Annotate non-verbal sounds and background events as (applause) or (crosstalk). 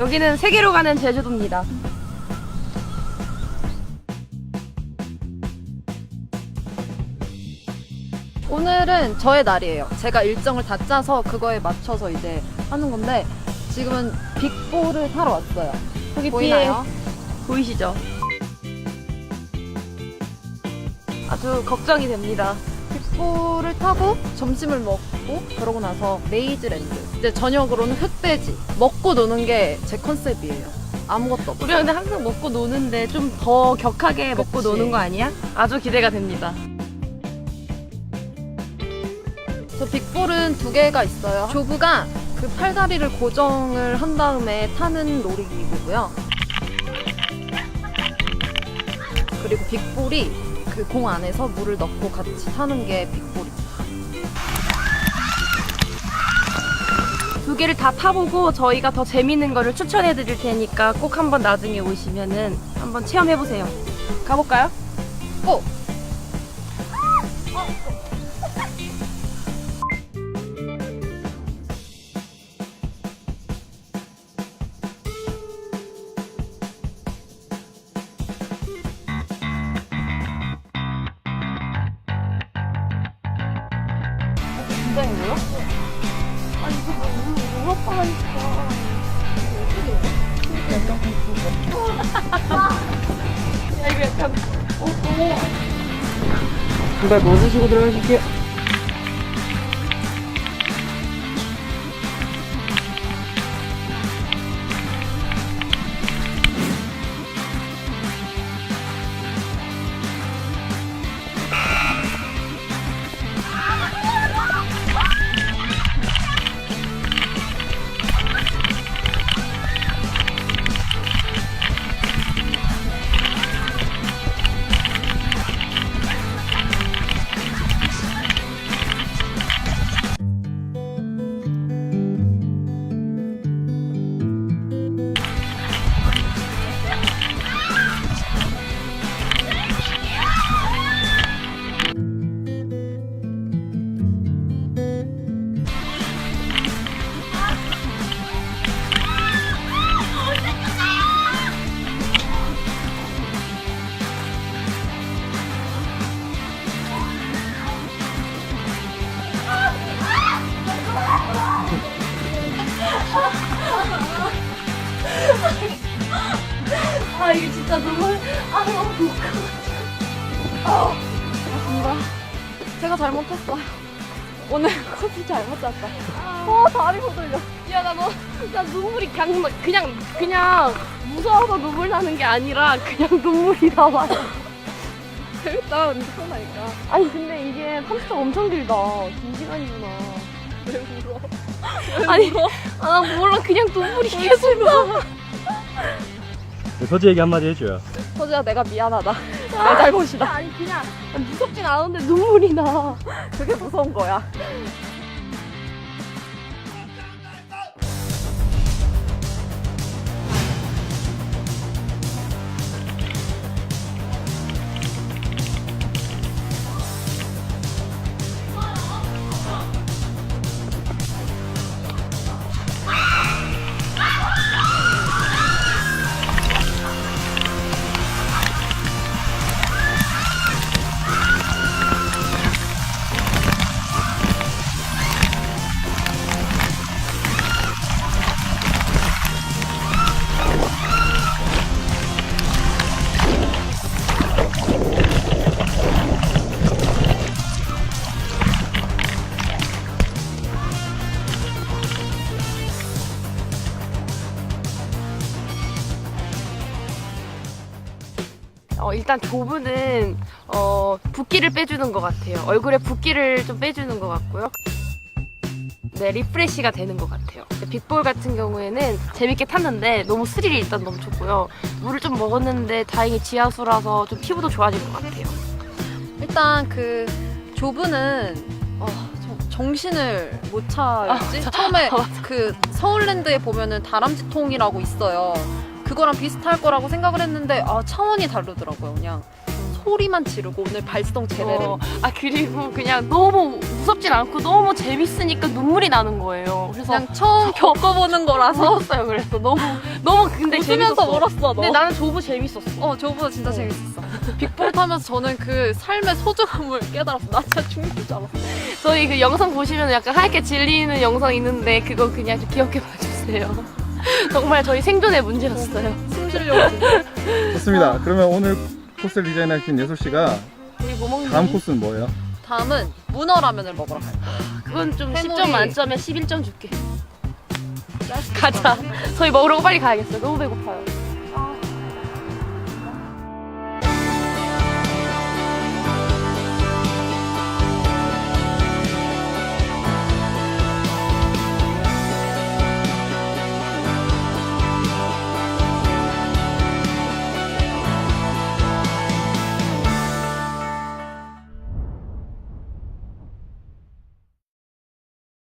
여기는 세계로 가는 제주도입니다. 오늘은 저의 날이에요. 제가 일정을 다 짜서 그거에 맞춰서 이제 하는 건데 지금은 빅볼을 타러 왔어요. 여기 보이나요? 보이시죠? 아주 걱정이 됩니다. 빅볼을 타고 점심을 먹고 그러고 나서 메이즈랜드. 이제 저녁으로는 흑돼지. 먹고 노는 게 제 컨셉이에요. 아무것도 없어. 우리가 근데 항상 먹고 노는데 좀 더 격하게 먹고 그치. 노는 거 아니야? 아주 기대가 됩니다. 저 빅볼은 두 개가 있어요. 조브가 그 팔다리를 고정을 한 다음에 타는 놀이기구고요. 그리고 빅볼이 그 공 안에서 물을 넣고 같이 타는 게 빅볼입니다. 두 개를 다 타보고 저희가 더 재밌는 거를 추천해 드릴 테니까 꼭 한번 나중에 오시면은 한번 체험해 보세요. 가볼까요? 고! 긴장이고요? 아니 이거 뭐 무섭다 하니까. 야 이거 약간 어, 어. 신발 벗으시고 들어가실게요. 아 이게 진짜 눈물 아 너무 못 제가 잘못했어요. 오늘 커피 잘못 잤다. 어, 다리 후들려. 야나 너, 나 눈물이 그냥 나- 그냥 그냥 무서워서 눈물 나는 게 아니라 그냥 눈물이 나와요. 재밌다, 근데 편하니까. 아니 근데 이게 30분 엄청 길다. 2시간이구나. 왜 울어? (laughs) 아니 아 몰라 그냥 눈물이 계속 나. 서지에게 한마디 해줘요. 서지야, 내가 미안하다. 내 잘못이다. 아니 그냥 무섭진 않은데 눈물이 나. 그게 무서운 거야. 어, 일단 조브는 어, 붓기를 빼주는 것 같아요. 얼굴에 붓기를 좀 빼주는 것 같고요. 네, 리프레시가 되는 것 같아요. 근데 빅볼 같은 경우에는 재밌게 탔는데 너무 스릴이 일단 넘쳤고요. 물을 좀 먹었는데 다행히 지하수라서 좀 피부도 좋아진 것 같아요. 일단 그 조브는 어, 저- 정신을 못 차렸지. 처음에 (laughs) 그 서울랜드에 보면은 다람쥐통이라고 있어요. 그거랑 비슷할 거라고 생각을 했는데 아 차원이 다르더라고요. 그냥 소리만 지르고 오늘 발성 제대로. 어, 아 그리고 그냥 너무 무섭진 않고 너무 재밌으니까 눈물이 나는 거예요. 그래서 그냥 처음 겪어보는 거라서 울었어요. 그래서 너무 너무 근데 웃으면서 재밌었어. 울었어. 너. 근데 나는 조부 재밌었어. 어 저보다 진짜 어. 재밌었어. 빅볼 타면서 저는 그 삶의 소중함을 깨달았어. 나 진짜 죽는 줄 알았어. 저희 그 영상 보시면 약간 하얗게 질리는 영상 있는데 그거 그냥 좀 기억해 봐주세요. (laughs) 정말 저희 생존의 문제였어요. 숨 쉬려고. 진짜. 좋습니다. 그러면 오늘 코스를 디자인하신 예솔 씨가 우리 뭐 먹는? 다음 코스는 뭐예요? 다음은 문어 라면을 먹으러 갈 거예요. 그건 좀 해물이- 10점 만점에 11점 줄게. 가자. 저희 먹으러 빨리 가야겠어요. 너무 배고파요.